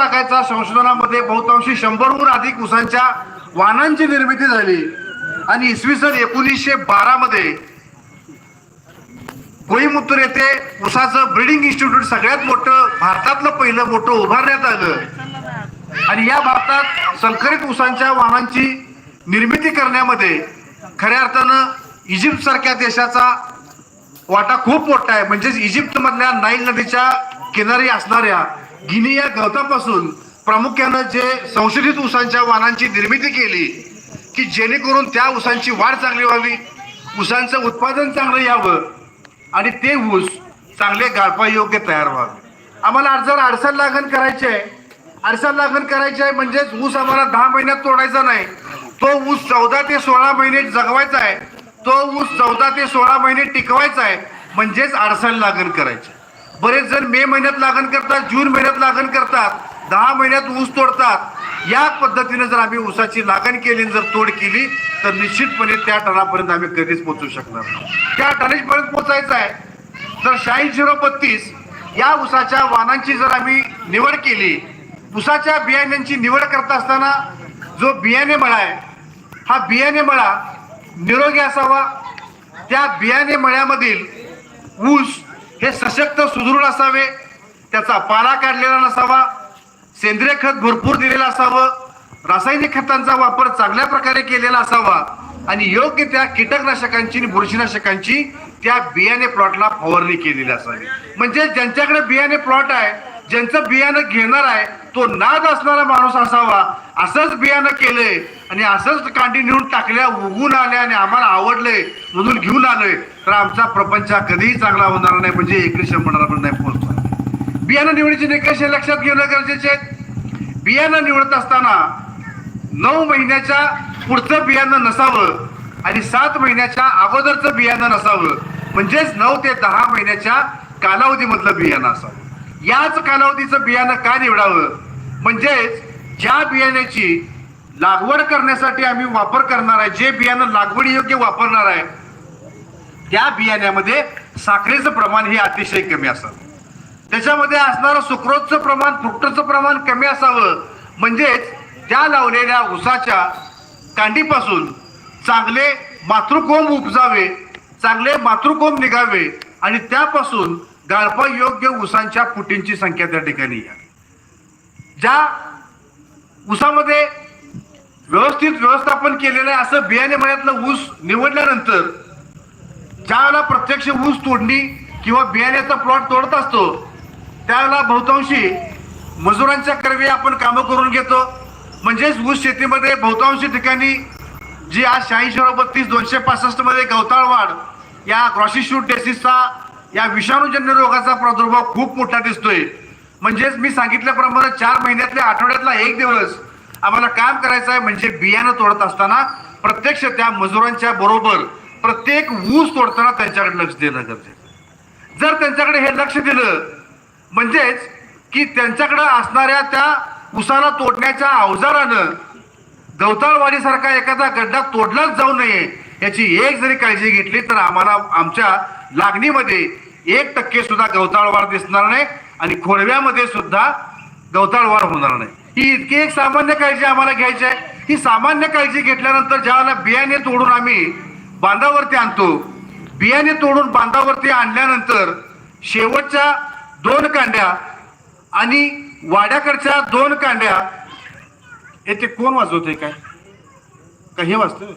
टाकायचा संशोधनामध्ये बहुतांशी शंभरहून अधिक उसांच्या वाहनांची निर्मिती झाली. आणि इसवी सन एकोणीसशे बारा मध्ये कोईमुत्तूर येथे उसाचं ब्रिडिंग इन्स्टिट्यूट सगळ्यात मोठं भारतातलं पहिलं मोठं उभारण्यात आलं. आणि या भारतात संकरित उसांच्या वाहनांची निर्मिती करण्यामध्ये खऱ्या अर्थानं इजिप्त सारख्या देशाचा वाटा खूप मोठा आहे. म्हणजेच इजिप्त मधल्या नाईल नदीच्या किनारी असणाऱ्या गिनी या गवतापासून प्रामुख्यानं जे संशोधित ऊसांच्या वाहनांची निर्मिती केली की जेणेकरून त्या ऊसांची वाढ चांगली व्हावी ऊसांचं उत्पादन चांगलं यावं आणि ते ऊस चांगले गाळपा योग्य तयार व्हावे. आम्हाला जर अडचण लागण करायची आहे अडचण लागण करायची आहे म्हणजेच ऊस आम्हाला दहा महिन्यात तोडायचा नाही तो ऊस चौदा ते सोळा महिने जगवायचा आहे तो ऊस चौदा ते सोळा महिने टिकवायचा आहे म्हणजेच अडचण लागण करायची. बरेच जण मे महिन्यात लागण करतात जून महिन्यात लागण करतात दहा महिन्यात ऊस तोडतात. या पद्धतीने जर आम्ही ऊसाची लागण केली आणि जर तोड केली तर निश्चितपणे त्या टनापर्यंत आम्ही कधीच पोहोचू शकणार त्या टनेजपर्यंत पोहोचायचं आहे. तर शहाऐंशी झिरो बत्तीस या ऊसाच्या वाहनांची जर आम्ही निवड केली ऊसाच्या बियाण्यांची निवड करत असताना जो बियाणे मळा आहे हा बियाणे मळा निरोगी असावा. त्या बियाणे मळ्यामधील ऊस हे सशक्त सुदृढ असावे त्याचा पाला काढलेला नसावा सेंद्रिय खत भरपूर दिलेलं असावं रासायनिक खतांचा वापर चांगल्या प्रकारे केलेला असावा आणि योग्य त्या कीटकनाशकांची आणि बुरशीनाशकांची त्या बियाणे प्लॉटला फवारणी केलेली असावी. म्हणजे ज्यांच्याकडे बियाणे प्लॉट आहे ज्यांचं बियाणं घेणार आहे तो नाद असणारा माणूस असावा असंच बियाणं केलंय आणि असंच कांडी नेऊन टाकल्या उगून आल्या आणि आम्हाला आवडलंय म्हणून घेऊन आलोय. तर आमचा प्रपंच हा कधीही चांगला होणार नाही म्हणजे एकरी शंभर पण नाही पोहोचणार. बियाणं निवडीचे निकष हे लक्षात घेणं गरजेचे आहेत बियाणं निवडत असताना नऊ महिन्याच्या पुढचं बियाणं नसावं आणि सात महिन्याच्या अगोदरचं बियाणं नसावं. म्हणजेच नऊ ते दहा महिन्याच्या कालावधीमधलं बियाणं असावं. याच कालावधीचं बियाणं का निवडावं? म्हणजेच ज्या बियाण्याची लागवड करण्यासाठी आम्ही वापर करणार आहे जे बियाणं लागवडी योग्य वापरणार आहे त्या बियाण्यामध्ये साखरेचं प्रमाण हे अतिशय कमी असावं. त्याच्यामध्ये असणारं सुक्रोजचं प्रमाण फ्रुक्टोजचं प्रमाण कमी असावं. म्हणजेच त्या लावलेल्या उसाच्या कांडीपासून चांगले मातृकोंब उपजावे चांगले मातृकोंब निघावे आणि त्यापासून गाळपा योग्य ऊसांच्या फुटींची संख्या त्या ठिकाणी या. ज्या ऊसामध्ये व्यवस्थित व्यवस्थापन केलेलं आहे असं बियाणे मळ्यातलं ऊस निवडल्यानंतर ज्यावेळेला प्रत्यक्ष ऊस तोडणी किंवा बियाण्याचा प्लॉट तोडत असतो त्यावेळेला बहुतांशी मजुरांच्या कर्वे आपण कामं करून घेतो. म्हणजेच ऊस शेतीमध्ये बहुतांशी ठिकाणी जी आज शहाऐंशी बत्तीस दोनशे पासष्टमध्ये गवताळ वाढ या क्रॉसिशूट डेसिसचा या विषाणूजन्य रोगाचा प्रादुर्भाव खूप मोठा दिसतोय. म्हणजेच मी सांगितल्याप्रमाणे चार महिन्यातल्या आठवड्यातला एक दिवस आम्हाला काम करायचं आहे. म्हणजे बियाणं तोडत असताना प्रत्यक्ष त्या मजुरांच्या बरोबर प्रत्येक ऊस तोडताना त्यांच्याकडे लक्ष देणं गरजेचं जर त्यांच्याकडे हे लक्ष दिलं म्हणजेच की त्यांच्याकडे असणाऱ्या त्या उसाला तोडण्याच्या अवजारानं गवताळवाडीसारखा एखादा गड्डा तोडलाच जाऊ नये याची एक जरी काळजी घेतली तर आम्हाला आमच्या लागणीमध्ये एक टक्के सुद्धा गवताळवाढ दिसणार नाही. आणि खोडव्यामध्ये सुद्धा गवताळवाढ होणार नाही. ही इतकी एक सामान्य काळजी आम्हाला घ्यायची आहे. ही सामान्य काळजी घेतल्यानंतर ज्यावेळेला बियाणे तोडून आम्ही बांधावरती आणतो बियाणे तोडून बांधावरती आणल्यानंतर शेवटच्या दोन कांड्या आणि वाड्याकडच्या दोन कांड्या येथे कोण वाजवते काय? का हे वाजतंय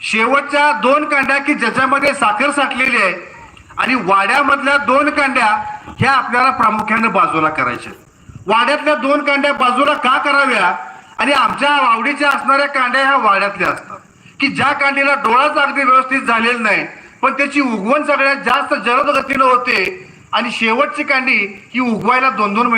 शेवटच्या दोन कांड्या की ज्याच्यामध्ये साखर साठलेली आहे आणि वाड्यामधल्या दोन कांड्या ह्या आपल्याला प्रामुख्याने बाजूला करायच्या वाड्यातल्या दोन कांड्या बाजूला का कराव्या? आणि आमच्या आवडीच्या असणाऱ्या कांड्या ह्या वाड्यातल्या असतात. की ज्या कांडीला डोळाच अगदी व्यवस्थित झालेला नाही पण त्याची उगवण सगळ्यात जास्त जलद गतीनं होते आणि शेवटची कांडी ही उगवायला दोन दोन महिने